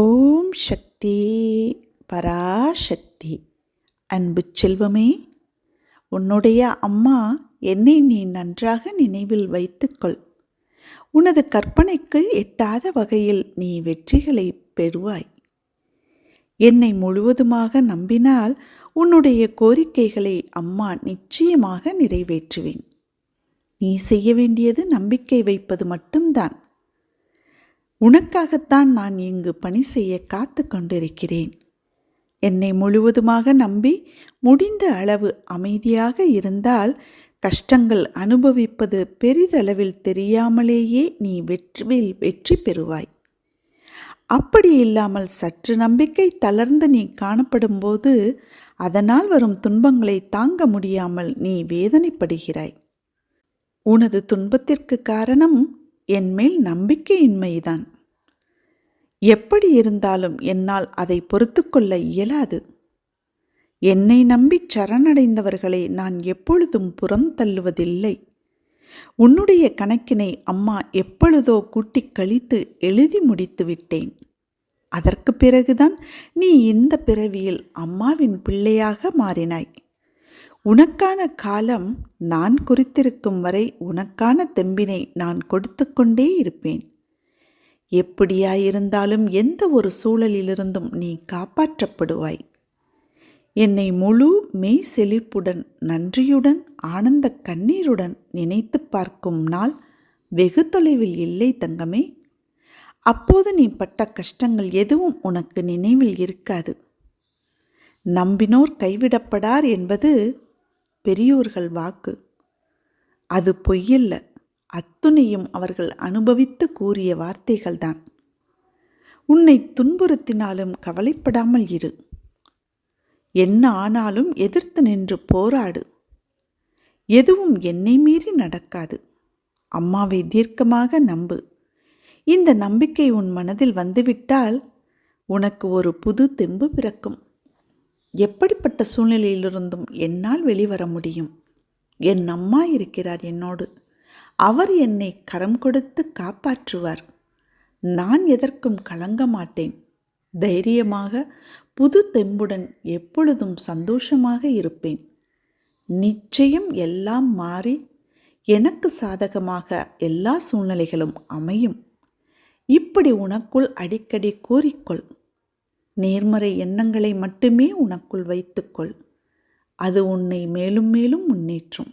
ஓம் சக்தி பராசக்தி. அன்பு செல்வமே உன்னுடைய அம்மா என்னை நீ நன்றாக நினைவில் வைத்துக்கொள். உனது கற்பனைக்கு எட்டாத வகையில் நீ வெற்றிகளை பெறுவாய். என்னை முழுவதுமாக நம்பினால் உன்னுடைய கோரிக்கைகளை அம்மா நிச்சயமாக நிறைவேற்றுவேன். நீ செய்ய வேண்டியது நம்பிக்கை வைப்பது மட்டும்தான். உனக்காகத்தான் நான் இங்கு பணி செய்ய காத்து கொண்டிருக்கிறேன். என்னை முழுவதுமாக நம்பி முடிந்த அளவு அமைதியாக இருந்தால் கஷ்டங்கள் அனுபவிப்பது பெரிதளவில் தெரியாமலேயே நீ வெற்றியில் வெற்றி பெறுவாய். அப்படி இல்லாமல் சற்று நம்பிக்கை தளர்ந்து நீ காணப்படும்போது அதனால் வரும் துன்பங்களை தாங்க முடியாமல் நீ வேதனைப்படுகிறாய். உனது துன்பத்திற்கு காரணம் என்மேல் நம்பிக்கையின்மைதான். எப்படி இருந்தாலும் என்னால் அதை பொறுத்து கொள்ள இயலாது. என்னை நம்பி சரணடைந்தவர்களை நான் எப்பொழுதும் புறம் தள்ளுவதில்லை. உன்னுடைய கணக்கினை அம்மா எப்பொழுதோ கூட்டி கழித்து எழுதி முடித்து விட்டேன். அதற்கு பிறகுதான் நீ இந்த பிறவியில் அம்மாவின் பிள்ளையாக மாறினாய். உனக்கான காலம் நான் குறித்திருக்கும் வரை உனக்கான தெம்பினை நான் கொடுத்து கொண்டே இருப்பேன். எப்படியாயிருந்தாலும் எந்த ஒரு சூழலிலிருந்தும் நீ காப்பாற்றப்படுவாய். என்னை முழு மெய் செழிப்புடன் நன்றியுடன் ஆனந்த கண்ணீருடன் நினைத்து பார்க்கும் நாள் வெகு தொலைவில் இல்லை தங்கமே. அப்போது நீ பட்ட கஷ்டங்கள் எதுவும் உனக்கு நினைவில் இருக்காது. நம்பினோர் கைவிடப்படார் என்பது பெரியோர்கள் வாக்கு. அது பொய்யல்ல. அத்துணையும் அவர்கள் அனுபவித்து கூறிய வார்த்தைகள்தான். உன்னை துன்புறுத்தினாலும் கவலைப்படாமல் இரு. என்ன ஆனாலும் எதிர்த்து நின்று போராடு. எதுவும் என்னை மீறி நடக்காது. அம்மாவை தீர்க்கமாக நம்பு. இந்த நம்பிக்கை உன் மனதில் வந்துவிட்டால் உனக்கு ஒரு புது தெம்பு பிறக்கும். எப்படிப்பட்ட சூழ்நிலையிலிருந்தும் என்னால் வெளிவர முடியும். என் அம்மா இருக்கிறார் என்னோடு. அவர் என்னை கரம் கொடுத்து காப்பாற்றுவார். நான் எதற்கும் கலங்க மாட்டேன் தைரியமாக புது தெம்புடன் எப்பொழுதும் சந்தோஷமாக இருப்பேன். நிச்சயம் எல்லாம் மாறி எனக்கு சாதகமாக எல்லா சூழ்நிலைகளும் அமையும். இப்படி உனக்குள் அடிக்கடி கூறிக்கொள். நேர்மறை எண்ணங்களை மட்டுமே உனக்குள் வைத்துக்கொள். அது உன்னை மேலும் மேலும் முன்னேற்றும்.